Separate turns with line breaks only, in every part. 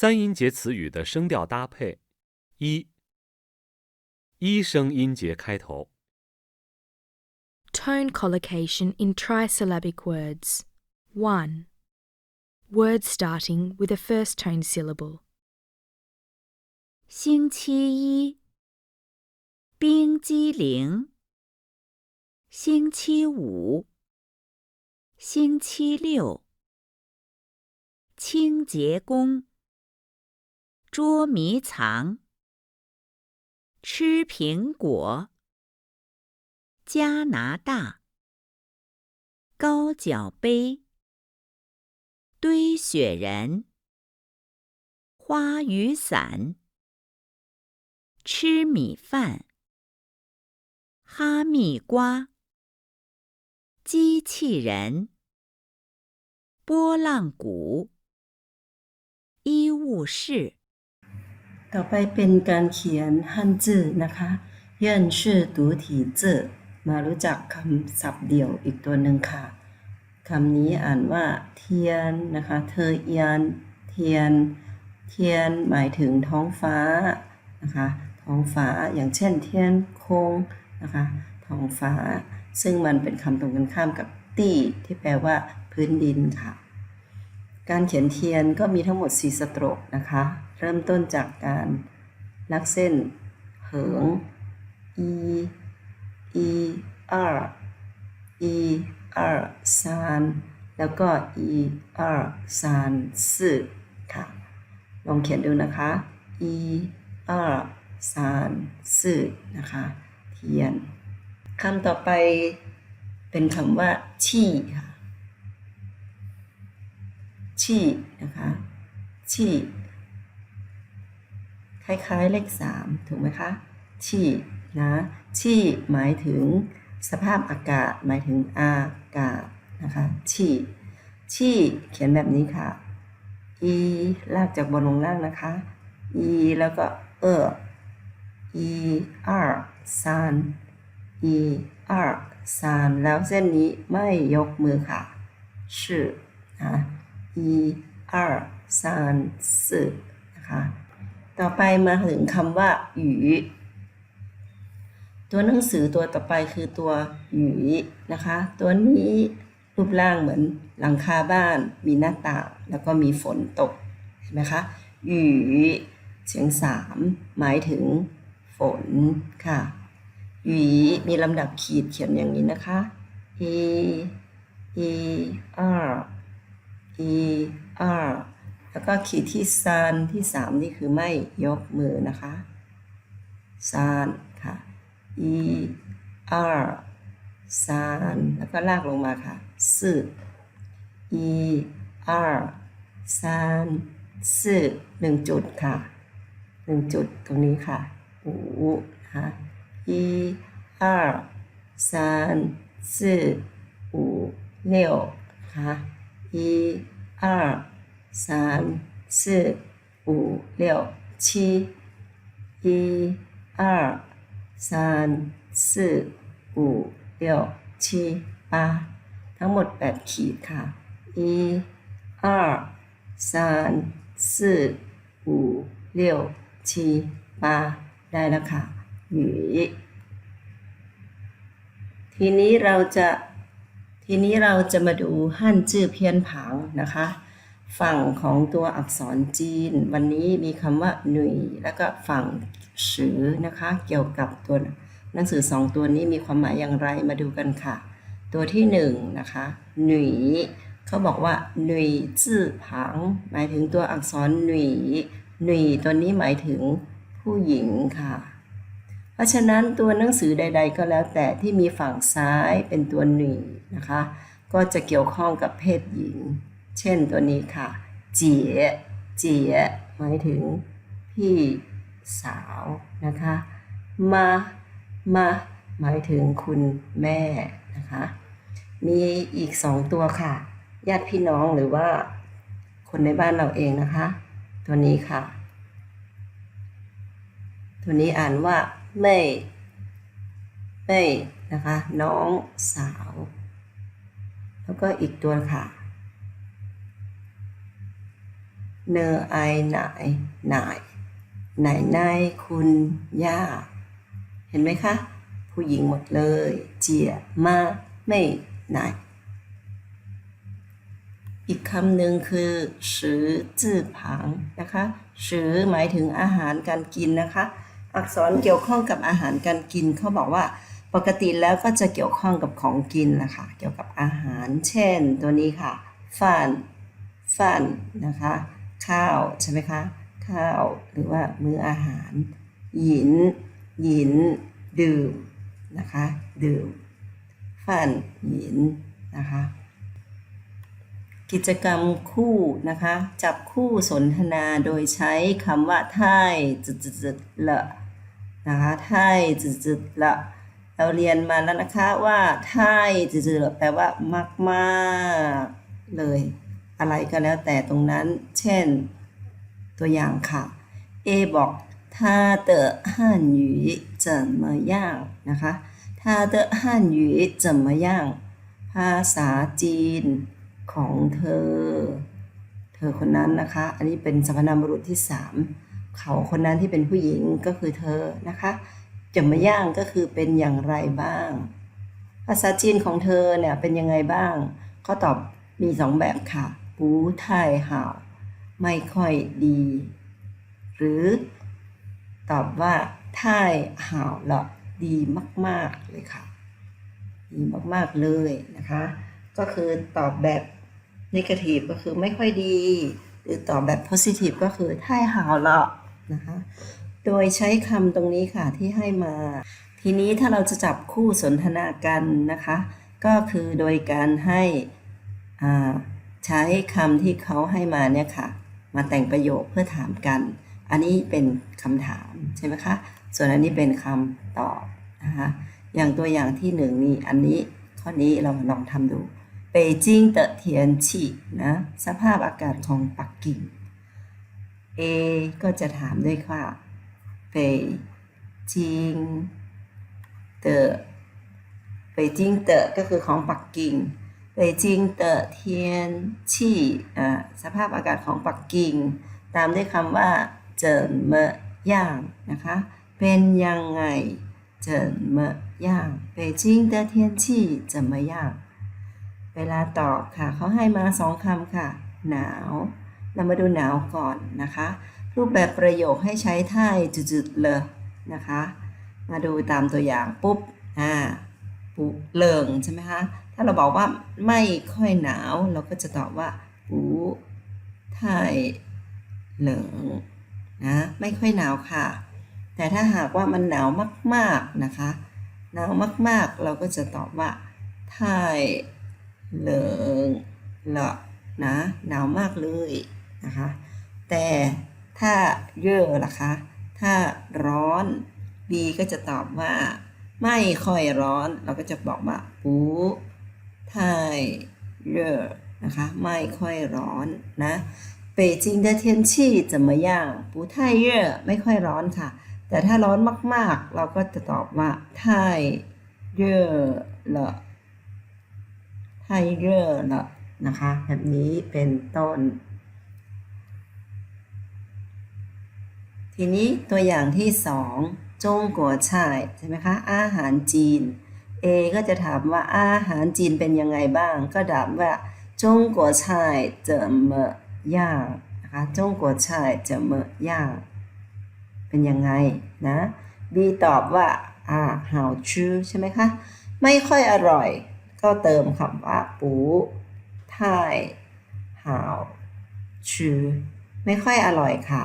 三音节词语的声调搭配：一，一声音节开头。
Tone collocation in trisyllabic words. 1. Words starting with a first tone syllable.
星期一，冰激凌。星期五，星期六，清洁工，捉迷藏，吃苹果，加拿大，高脚杯，堆雪人，花雨伞。吃米饭，哈密瓜，机器人，拨浪鼓，医务室。
ต่อไปเป็นการเขียนฮั่นจื่อนะคะเยื่นชื่อตูถีจื่อมารู้จักคำศัพท์เดี่ยวอีกตัวหนึ่งค่ะคำนี้อ่านว่าเทียนนะคะ เธอเอียน เทียน เทียนหมายถึงท้องฟ้านะคะ ท้องฟ้าอย่างเช่น เทียนคงนะคะ ท้องฟ้า ซึ่งมันเป็นคำตรงกันข้ามกับตี้ที่แปลว่าพื้นดินค่ะ การเขียนเทียนก็มีทั้งหมด 4 สโตรกนะคะ เริ่มต้นจากการลักเส้น เหิง e e r e r ซานแล้วก็ e r ซานสื่ค่ะ ลองเขียนดูนะคะ e r ซานสื่นะคะ เทียนคำต่อไปเป็นคำว่าชี่ค่ะชี่นะคะชี่ คล้ายๆ เลขสามถูกไหมคะชี่นะชี่หมายถึงสภาพอากาศ หมายถึงอากาศนะคะชี่ชี่เขียนแบบนี้ค่ะ e ลากจากบนลงล่างนะคะ e แล้วก็เออ e r ซาน e r ซานแล้วเส้นนี้ไม่ยกมือค่ะชื่อนะ e r ซานสื่อนะคะ ต่อไปมาถึงคำว่าหยูตัวหนังสือตัวต่อไปคือตัวหยูนะคะ ตัวนี้รูปร่างเหมือนหลังคาบ้าน มีหน้าต่างแล้วก็มีฝนตกเห็นไหมคะหยูเสียงสามหมายถึงฝนค่ะหยีมีลำดับขีดเขียนอย่างนี้นะคะ e e r e r แล้วก็ขีดที่ซานที่สามนี่คือไม่ยกมือนะคะซานค่ะ e r ซานแล้วก็ลากลงมาค่ะสื่อ e r ซานสื่อหนึ่งจุดค่ะหนึ่งจุดตรงนี้ค่ะหูนะคะ e r ซานสื่อหูเลี้ยวค่ะ e r 三四五六七，一二三四五六七八ทั้งหมด 8 ขีดค่ะ一二三四五六七八ได้แล้วค่ะหยีทีนี้เราจะทีนี้เราจะมาดูฮั่นจื้อเพี้ยนผางนะคะ ฝั่งของตัวอักษรจีน วันนี้มีคำว่าหนุ่ยแล้วก็ฝั่งสือนะคะ เกี่ยวกับตัวหนังสือสองตัวนี้มีความหมายอย่างไรมาดูกันค่ะ ตัวที่หนึ่งนะคะหนุ่ยเขาบอกว่าหนุ่ยจื้อผัง หมายถึงตัวอักษรหนุ่ยหนุ่ยตัวนี้หมายถึงผู้หญิงค่ะ เพราะฉะนั้นตัวหนังสือใด ๆ ก็แล้วแต่ที่มีฝั่งซ้ายเป็นตัวหนุ่ยนะคะ ก็จะเกี่ยวข้องกับเพศหญิง เช่นตัวนี้ค่ะเจี๋ยเจี๋ยหมายถึงพี่สาวนะคะมามาหมายถึงคุณแม่นะคะ มีอีกสองตัวค่ะ ญาติพี่น้องหรือว่าคนในบ้านเราเองนะคะ ตัวนี้ค่ะ ตัวนี้อ่านว่าเม่ยเม่นะคะ น้องสาว แล้วก็อีกตัวค่ะ เนอไอไหนไหนไหนไนคุณย่า เห็นไหมคะ ผู้หญิงหมดเลย เจียมาไม่ไหนอีกคำหนึ่งคือสือจื่อผังนะคะสือหมายถึงอาหารการกินนะคะ อักษรเกี่ยวข้องกับอาหารการกินเขาบอกว่าปกติแล้วก็จะเกี่ยวข้องกับของกินนะคะ เกี่ยวกับอาหาร เช่น ตัวนี้ค่ะฟันฟันนะคะ ข้าวใช่ไหมคะ ข้าวหรือว่ามื้ออาหาร หยิน หยิน ดื่มนะคะ ดื่มฟันหยินนะคะ กิจกรรมคู่นะคะ จับคู่สนทนาโดยใช้คำว่าไทยจุดจุดจุดละนะคะไทยจุดจุดละเราเรียนมาแล้วนะคะว่าไทยจุดจุดละแปลว่ามากมากๆเลย อะไรก็แล้วแต่ตรงนั้น เช่น ตัวอย่างค่ะ A บอก他的汉语怎么样นะคะ他的汉语怎么样ภาษาจีน ของเธอ เธอคนนั้นนะคะ อันนี้เป็นสรรพนามบุรุษที่สามเขาคนนั้นที่เป็นผู้หญิงก็คือเธอนะคะจะมาย่างก็คือเป็นอย่างไรบ้าง ภาษาจีนของเธอเนี่ยเป็นยังไงบ้างเขาตอบมีสองแบบค่ะ ปูท่าย่าวไม่ค่อยดี หรือตอบว่าท่าย่าวละดีมาก ๆ เลยค่ะ ดีมาก ๆ เลยนะคะ ก็คือตอบแบบนิเกทีฟก็คือไม่ค่อยดี หรือตอบแบบโพซิทีฟก็คือท่าย่าวละนะคะ โดยใช้คำตรงนี้ค่ะที่ให้มา ทีนี้ถ้าเราจะจับคู่สนทนากันนะคะ ก็คือโดยการให้อ่า ใช้คำที่เขาให้มาเนี่ยค่ะ มาแต่งประโยคเพื่อถามกัน อันนี้เป็นคำถามใช่ไหมคะ ส่วนอันนี้เป็นคำตอบนะคะ อย่างตัวอย่างที่หนึ่งนี่ อันนี้ข้อนี้เราลองทำดู 北京的天气นะ สภาพอากาศของปักกิ่ง A ก็จะถามด้วยว่า北京的北京的ก็คือของปักกิ่ง 北京的天气อ่าสภาพอากาศของปักกิ่ง ตามด้วยคำว่า怎么样นะคะ เป็นยังไง怎么样北京的天气怎么样เวลาตอบค่ะ เขาให้มาสองคำค่ะ หนาว เรามาดูหนาวก่อนนะคะ รูปแบบประโยคให้ใช้ท่ายจุดๆเลยนะคะ มาดูตามตัวอย่างปุ๊บ อ่า ปูเลิงใช่ไหมคะ ถ้าเราบอกว่าไม่ค่อยหนาว เราก็จะตอบว่าปูไทยเหลิงนะไม่ค่อยหนาวค่ะ แต่ถ้าหากว่ามันหนาวมากๆนะคะ หนาวมากๆ เราก็จะตอบว่าไทยเหลิงละนะหนาวมากเลยนะคะ แต่ถ้าเยอะล่ะคะ ถ้าร้อน B ก็จะตอบว่า ไม่ค่อยร้อน เราก็จะบอกว่าปู ไทยเยอะนะคะ ไม่ค่อยร้อนนะ北京的天气怎么样不太热ไม่ค่อยร้อนค่ะ แต่ถ้าร้อนมาก ๆ เราก็จะตอบว่า太热了太热了นะคะ แบบนี้เป็นต้น ทีนี้ตัวอย่างที่สองจงกัวช่ายใช่ไหมคะ อาหารจีน A ก็จะถามว่าอาหารจีนเป็นยังไงบ้าง ก็ถามว่าจงกัวช่าย怎么样นะคะจงกัวช่าย怎么样เป็นยังไงนะ B ตอบว่าอ่าหาวชื่อใช่ไหมคะ ไม่ค่อยอร่อย ก็เติมคำว่าปูไทยหาวชื่อไม่ค่อยอร่อยค่ะ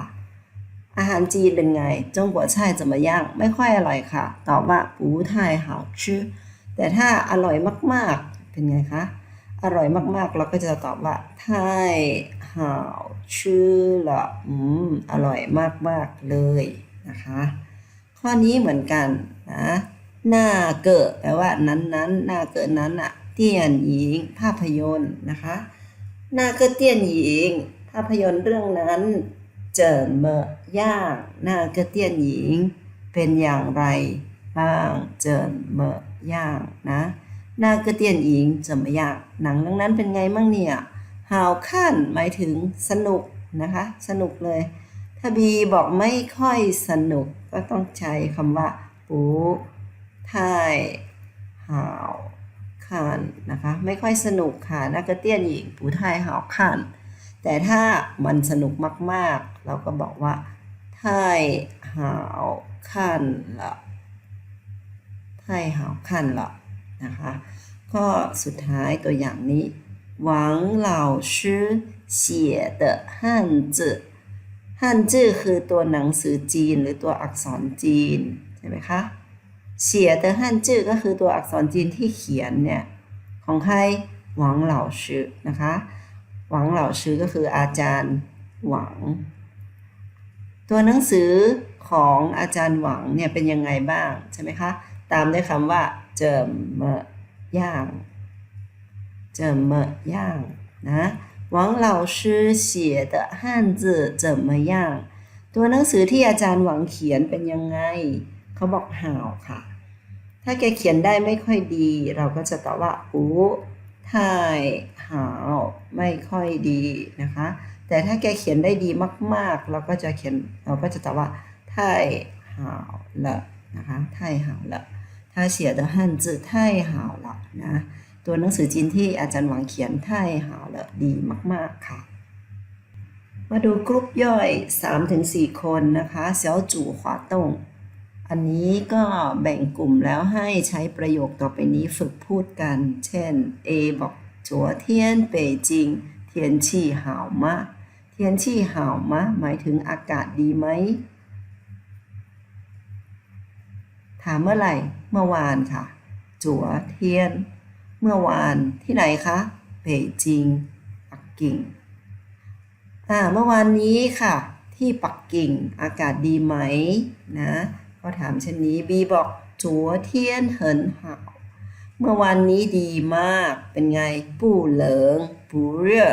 อาหารจีนเป็นไงจงกัวช่าย怎么样ไม่ค่อยอร่อยค่ะ ตอบว่าปูไทยหาวชื่อ แต่ถ้าอร่อยมากๆ เป็นไงคะ อร่อยมากๆ เราก็จะตอบว่าไทยห่าวชื่อละอืมอร่อยมากๆเลยนะคะ ข้อนี้เหมือนกันนะหน้าเกิดแปลว่านั้นนั้นๆหน้าเกิดนั้นอะเตี้ยนหญิง ภาพยนตร์นะคะหน้าเกิดเตี้ยนหญิง ภาพยนตร์เรื่องนั้นเจินเมย่างหน้าเกิดเตี้ยนหญิงเป็นอย่างไรางเจินเบอร์ย่างนะหน้ากระเตียนหญิงจะมายากหนังเรื่องนั้นเป็นไงมั่งเนี่ยหาวขั้นหมายถึงสนุกนะคะ สนุกเลย ถ้าบีบอกไม่ค่อยสนุกก็ต้องใช้คำว่าปูท่ายหาวขันนะคะ ไม่ค่อยสนุกค่ะหน้ากเตี้ยนหญิงปูท่ายหาวขันแต่ถ้ามันสนุกมากๆ เราก็บอกว่าท่ายหาวขันละ ท่ายหาวขันละนะคะ ก็สุดท้ายตัวอย่างนี้หวังเหล่าชื่อเสีย的汉字ฮันจื้อคือตัวหนังสือจีนหรือตัวอักษรจีนใช่ไหมคะเสีย的ฮันจื้อก็คือตัวอักษรจีนที่เขียนเนี่ยของใครหวังเหล่าชื่อนะคะ หวังเหล่าชื่อก็คืออาจารย์หวัง ตัวหนังสือของอาจารย์หวังเนี่ยเป็นยังไงบ้างใช่ไหมคะ ตามด้วยคำว่าเจิมเมย่างเจิมเมย่างนะหวัง老师写的汉字怎么样ตัวหนังสือที่อาจารย์หวังเขียนเป็นยังไง เขาบอกห่าวค่ะ ถ้าแกเขียนได้ไม่ค่อยดี เราก็จะตอบว่าอูถ่ายหาวไม่ค่อยดีนะคะ แต่ถ้าแกเขียนได้ดีมาก ๆ เราก็จะเขียนเราก็จะตอบว่า太好了 นะคะ太好了他写的汉字太好了นะ ตัวหนังสือจีนที่อาจารย์หวังเขียน太好了ดีมาก ๆ ค่ะ มาดูกรุ๊ปย่อย 3-4 คนนะคะเสี่ยวจู่ขวาตงอันนี้ก็แบ่งกลุ่มแล้วให้ใช้ประโยคต่อไปนี้ฝึกพูดกัน เช่น A บอก昨天北京天气好吗天气好吗หมายถึงอากาศดีไหม ถามเมื่อไหร่ เมื่อวานค่ะ จัวเทียน เมื่อวานที่ไหนคะเป่ยจิง ปักกิ่ง อ่า เมื่อวานนี้ค่ะ ที่ปักกิ่งอากาศดีไหมนะก็ถามเช่นนี้บีบอกจัวเทียนเหินหาเมื่อวานนี้ดีมากเป็นไงปู้เหลิง ปูเร่อ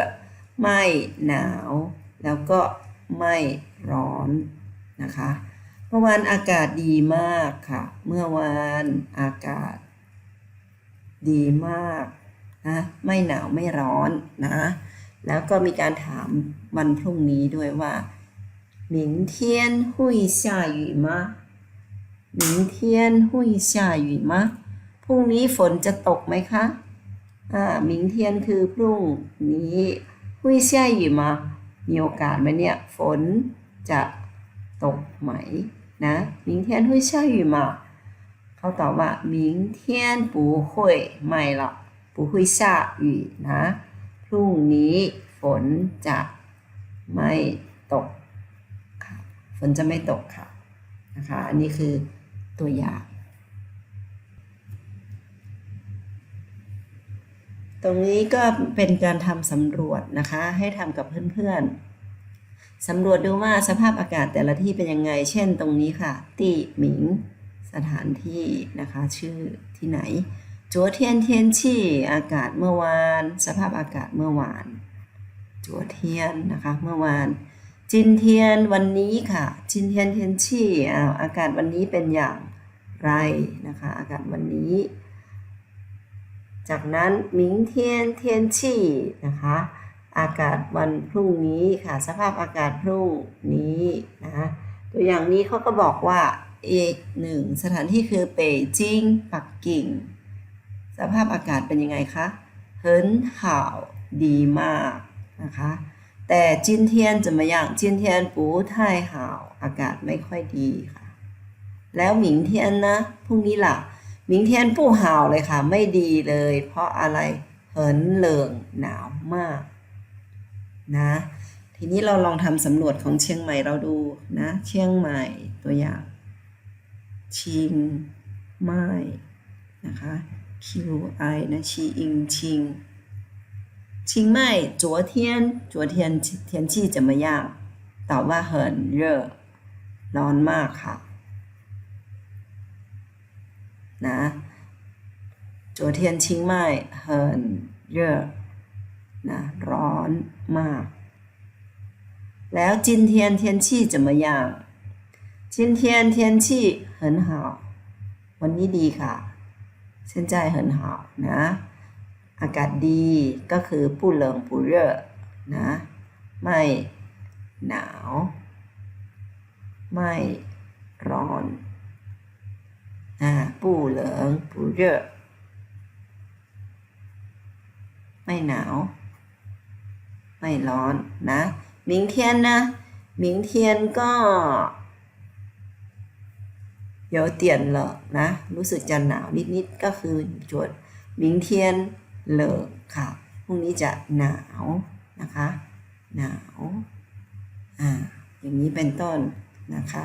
ไม่หนาว แล้วก็ไม่ร้อนนะคะ เมื่อวานอากาศดีมากค่ะ เมื่อวานอากาศ ดีมากนะไม่หนาวไม่ร้อนนะ แล้วก็มีการถามวันพรุ่งนี้ด้วยว่า明天会下雨吗明天会下雨吗พรุ่งนี้ฝนจะตกไหมคะอ่า明天คือพรุ่งนี้会下雨吗มีโอกาสไหมเนี่ย ฝนจะตกไหม นะ明天会下雨吗เขาตอบว่า明天不会ไม่หรอก不会下雨นะ พรุ่งนี้ฝนจะไม่ตกค่ะ ฝนจะไม่ตกค่ะ นะคะ อันนี้คือตัวอย่าง ตรงนี้ก็เป็นการทำสำรวจนะคะ ให้ทำกับเพื่อนๆ สำรวจดูว่าสภาพอากาศแต่ละที่เป็นยังไง เช่นตรงนี้ค่ะ ตีหมิง สถานที่นะคะ ชื่อที่ไหนจัวเทียนเทียนชี่อากาศเมื่อวาน สภาพอากาศเมื่อวานจัวเทียนนะคะเมื่อวาน จินเทียนวันนี้ค่ะ จินเทียนเทียนชี่อาอากาศวันนี้เป็นอย่างไรนะคะ อากาศวันนี้ จากนั้นหมิงเทียนเทียนชี่นะคะ อากาศวันพรุ่งนี้ค่ะ สภาพอากาศพรุ่งนี้นะคะตัวอย่างนี้เขาก็บอกว่าเอกหนึ่งสถานที่คือเป่ยจิงปักกิ่ง สภาพอากาศเป็นยังไงคะเหินห่าวดีมากนะคะแต่จินเทียนจะมาอย่างจินเทียนปูท่ายห่าวอากาศไม่ค่อยดีค่ะ แล้วหมิงเทียนนะพรุ่งนี้ล่ะหมิงเทียนปู้ห่าวเลยค่ะ ไม่ดีเลย เพราะอะไรเหินเหลิงหนาวมาก นะ ทีนี้เราลองทำสำรวจของเชียงใหม่เราดูนะ เชียงใหม่ตัวอย่าง ชิงไม้นะคะ Q I นะชีอิงชิงชิงไม้昨天昨天天气怎么样ตอบว่า很热ร้อนมากค่ะ นะ昨天清迈很热 นะร้อนมาก แล้ว今天天气怎么样今天天气很好วันนี้ดีค่ะ现在很好นะ อากาศดีก็คือผู้เหลิงผู้เร่อนะ ไม่ หนาว ไม่ร้อนอ่าปูเหลิงปูเรอไม่หนาว ไม่ร้อนนะหมิงเทียนนะมิงเทียนก็เดี๋ยวนเลอนะ รู้สึกจะหนาวนิดๆก็คือจวดหมิงเทียนเลอค่ะพรุ่งนี้จะหนาวนะคะ หนาวอ่าอย่างนี้เป็นต้นนะคะ